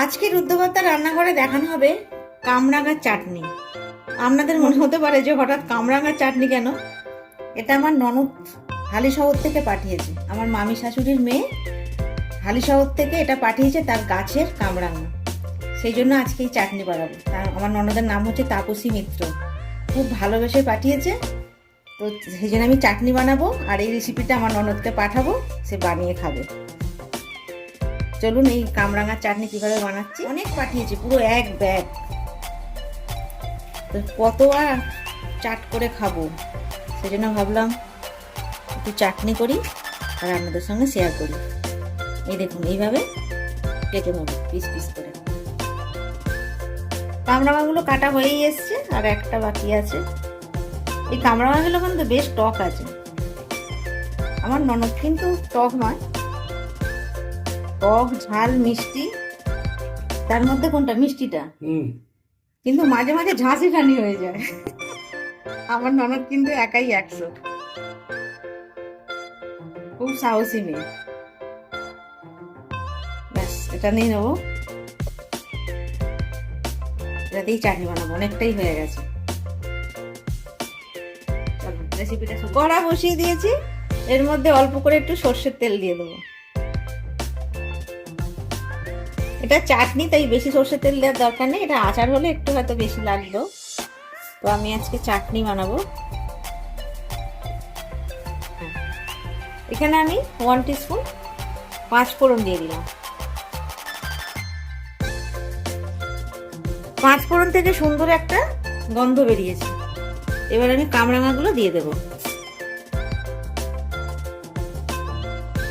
আজকে রুদ্রবার্তা রান্নাঘরে দেখানো হবে কামরাঙার চাটনি। আপনাদের মনে হতে পারে যে হঠাৎ কামরাঙার চাটনি কেন? এটা আমার ননদ হালি শহর থেকে পাঠিয়েছে। আমার মামি শাশুড়ির মেয়ে হালি শহর থেকে এটা পাঠিয়েছে তার গাছের কামরাঙা। সেই জন্য আজকে এই চাটনি বানাবো। তার আমার ননদের নাম হচ্ছে তাপসী মিত্র। খুব ভালোবেসে পাঠিয়েছে। তো সেই জন্য আমি চাটনি বানাবো আর এই রেসিপিটা আমার ননদকে পাঠাবো, সে বানিয়ে খাবে। চলুন এই কামরাঙার চাটনি কীভাবে বানাচ্ছি? অনেক পাঠিয়েছি, পুরো এক ব্যাগ তো কত আর চাট করে খাব? সেই জন্য ভাবলাম একটু চাটনি করি আর আপনাদের সঙ্গে শেয়ার করি। এই দেখুন, এইভাবে কেটে নেব পিস পিস করে। কামরাঙাগুলো কাটা হয়েই এসছে, আর একটা বাকি আছে। এই কামরাঙাগুলো কিন্তু বেশ টক আছে। আমার ননদ কিন্তু টক নয়। টক ঝাল মিষ্টি। তার মধ্যে কোনটা? মিষ্টিটা? হুম। কিন্তু মাঝে মাঝে ঝাঁসি খানি হয়ে যায়। আমার ননদ কিন্তু একাই একশো। খুব সাহসী মেয়ে। ব্যাস এটা নিয়ে নেব। এটাতেই চাটনি বানাবো অনেকটাই হয়ে গেছে। রেসিপিটা কড়া বসিয়ে দিয়েছি। এর মধ্যে অল্প করে একটু সর্ষের তেল দিয়ে দেবো। এটা চাটনি, তাই বেশি সর্ষের তেল দেওয়ার দরকার নেই। এটা আচার হলে একটু হয়তো বেশি লাগল। তো আমি আজকে চাটনি বানাবো। এখানে আমি ওয়ান টিস্পুন পাঁচ ফোড়ন দিয়ে দিলাম। পাঁচ ফোড়ন থেকে সুন্দর একটা গন্ধ বেরিয়েছে। এবার আমি কামরাঙাগুলো দিয়ে দেব।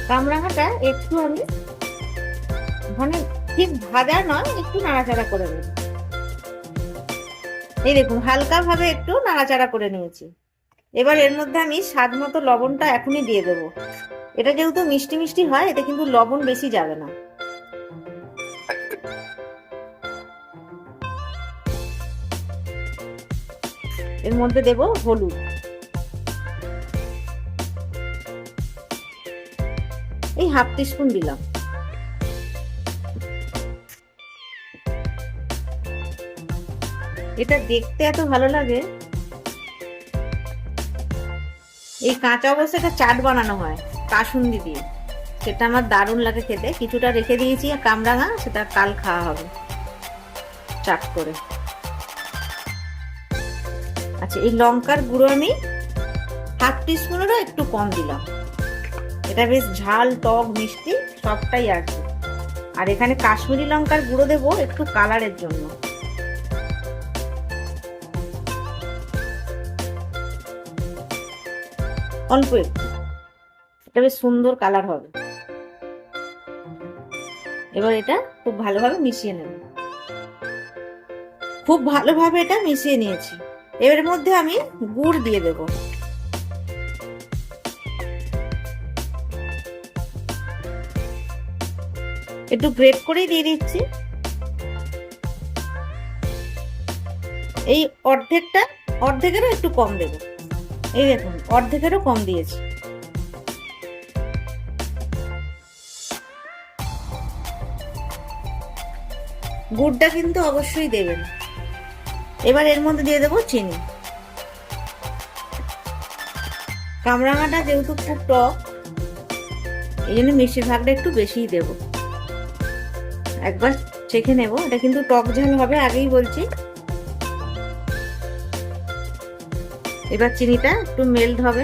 কামরাঙাটা একটু আমি মানে ঠিক ভাজা নয়, একটু নাড়াচাড়া করে নেব। এই দেখুন হালকা ভাবে একটু নাড়াচাড়া করে নিয়েছি। এবার এর মধ্যে আমি স্বাদ মতো লবণটা এখনই দিয়ে দেবো। এটা যেহেতু মিষ্টি মিষ্টি হয়, এতে কিন্তু লবণ বেশি যাবে না। এর মধ্যে দেব হলুদ। এই হাফ টিস্পুন দিলাম। এটা দেখতে এত ভালো লাগে। এই কাঁচা অবস্থায় একটা চাট বানানো হয়, কাসুন্দি দিয়ে। সেটা আমার দারুণ লাগে খেতে। কিছুটা রেখে দিয়েছি কামরাঙা সেটা কাল খাওয়া হবে। চাট করে। আচ্ছা এই লঙ্কার গুঁড়ো আমি হাফ টিস্পুনেরও একটু কম দিলাম। এটা বেশ ঝাল, টক, মিষ্টি, সবটাই আছে আর এখানে কাশ্মীরি লঙ্কার গুঁড়ো দেবো একটু কালারের জন্য। অল্প একটু। এটা বেশ সুন্দর কালার হবে। এবার এটা খুব ভালোভাবে মিশিয়ে নেব। খুব ভালোভাবে এটা মিশিয়ে নিয়েছি। এর মধ্যে আমি গুড় দিয়ে দেব। একটু গ্রেট করেই দিয়ে দিচ্ছি। এই অর্ধেকটা, অর্ধেকেরও একটু কম দেবো। এই দেখুন, অর্ধেকেরও কম দিয়েছি। গুড়টা কিন্তু অবশ্যই দেবেন। এবার এর মধ্যে দিয়ে দেবো চিনি। কামরাঙাটা যেহেতু খুব টক, এই জন্য মিষ্টির ভাগটা একটু বেশিই দেব। একবার চেখে নেব, এটা কিন্তু টক ঝাল হবে, আগেই বলছি। এবার চিনিটা একটু মেল্ট হবে।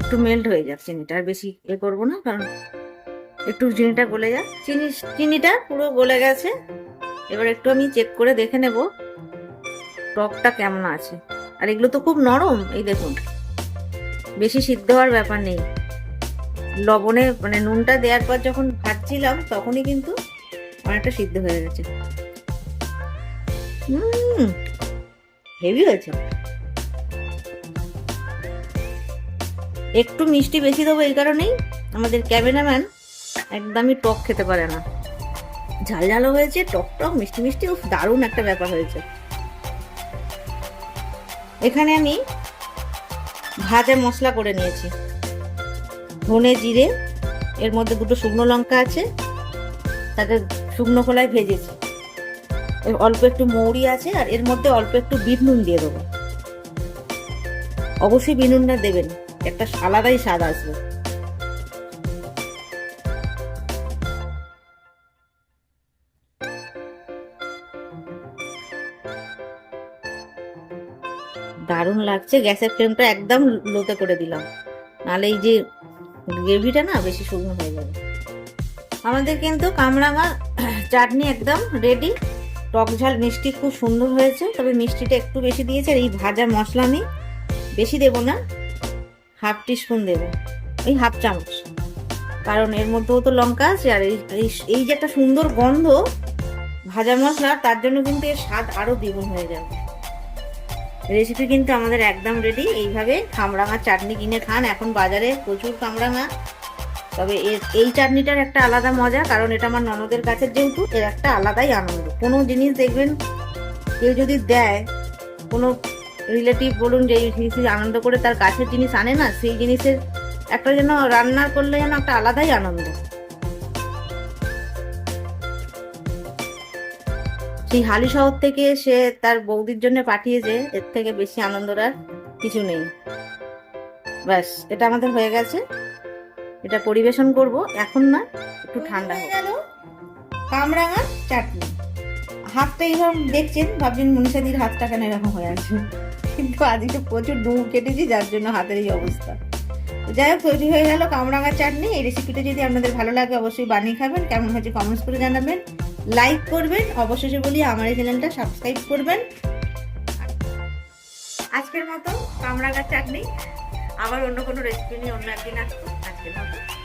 একটু মেল্ট হয়ে যাক চিনিটা, আর বেশি এ করব না, কারণ একটু চিনিটা গলে যাক। চিনি, চিনিটা পুরো গলে গেছে। এবার একটু আমি চেক করে দেখে নেব টকটা কেমন আছে। আর এগুলো তো খুব নরম, এই দেখুন। বেশি সিদ্ধ হওয়ার ব্যাপার নেই। লবণে মানে নুনটা দেওয়ার পর যখন ভাজছিলাম, তখনই কিন্তু অনেকটা সিদ্ধ হয়ে গেছে। হুম হেভি হয়েছে একটু মিষ্টি বেশি দেবো এই কারণেই আমাদের ক্যামেরাম্যান একদমই টক খেতে পারে না। ঝাল ঝালও হয়েছে, টক টক, মিষ্টি মিষ্টি, উফ, দারুণ একটা ব্যাপার হয়েছে। এখানে আমি ভাজা মশলা করে নিয়েছি। ধনে জিরে, এর মধ্যে দুটো শুকনো লঙ্কা আছে তাকে শুকনো খোলায় ভেজেছি। অল্প একটু মৌরি আছে আর এর মধ্যে অল্প একটু বিট নুন দিয়ে দেবো। অবশ্যই বিট নুনটা দেবেন, একটা আলাদাই স্বাদ আসবে। দারুণ লাগছে, গ্যাসের ফ্লেমটা একদম লোতে করে দিলাম। নাহলে এই যে গ্রেভিটা না, বেশি শুকনো হয়ে যাবে। আমাদের কিন্তু কামরাঙা চাটনি একদম রেডি টক ঝাল মিষ্টি খুব সুন্দর হয়েছে, তবে মিষ্টিটা একটু বেশি দিয়েছে আর এই ভাজা মশলা আমি বেশি দেবো না, হাফ টিস্পুন দেবো এই হাফ চামচ। কারণ এর মধ্যেও তো লঙ্কা আছে আর এই, এই- যে একটা সুন্দর গন্ধ ভাজা মশলা, তার জন্য কিন্তু এর স্বাদ আরও দ্বিগুণ হয়ে যাবে। রেসিপি কিন্তু আমাদের একদম রেডি এইভাবে কামরাঙা চাটনি কিনে খান, এখন বাজারে প্রচুর কামরাঙা তবে এর, এই চাটনিটার একটা আলাদা মজা, কারণ এটা আমার ননদের কাছে যেহেতু এর একটা আলাদাই আনন্দ। কোনো জিনিস দেখবেন, কেউ যদি দেয়, কোনো রিলেটিভ বলুন যে এই জিনিস আনন্দ করে তার কাছের জিনিস আনে না, সেই জিনিসের একটা যেন রান্নার করলে যেন একটা আলাদাই আনন্দ। সেই হালি শহর থেকে সে তার বৌদির জন্য পাঠিয়েছে, এর থেকে বেশি আনন্দর আর কিছু নেই। ব্যাস, এটা আমাদের হয়ে গেছে। এটা পরিবেশন করব এখন না একটু ঠান্ডা হয়ে গেল কামরাঙার চাটনি। হাতটা এইরকম দেখছেন ভাবছেন মনীষাদির হাতটা কেন এরকম হয়ে আছে? কিন্তু আজকে প্রচুর ডুমুর কেটেছি যার জন্য হাতের এই অবস্থা। যাই হোক তৈরি হয়ে গেল কামরাঙার চাটনি। এই রেসিপিটা যদি আপনাদের ভালো লাগে অবশ্যই বানিয়ে খাবেন। কেমন হয়েছে কমেন্টস করে জানাবেন। লাইক করবেন। অবশেষে বলি আমার এই চ্যানেলটা সাবস্ক্রাইব করবেন। আজকের মতো কামরাঙার চাটনি আবার অন্য কোনো রেসিপি নিয়ে অন্য একদিন আসব আজকের মতো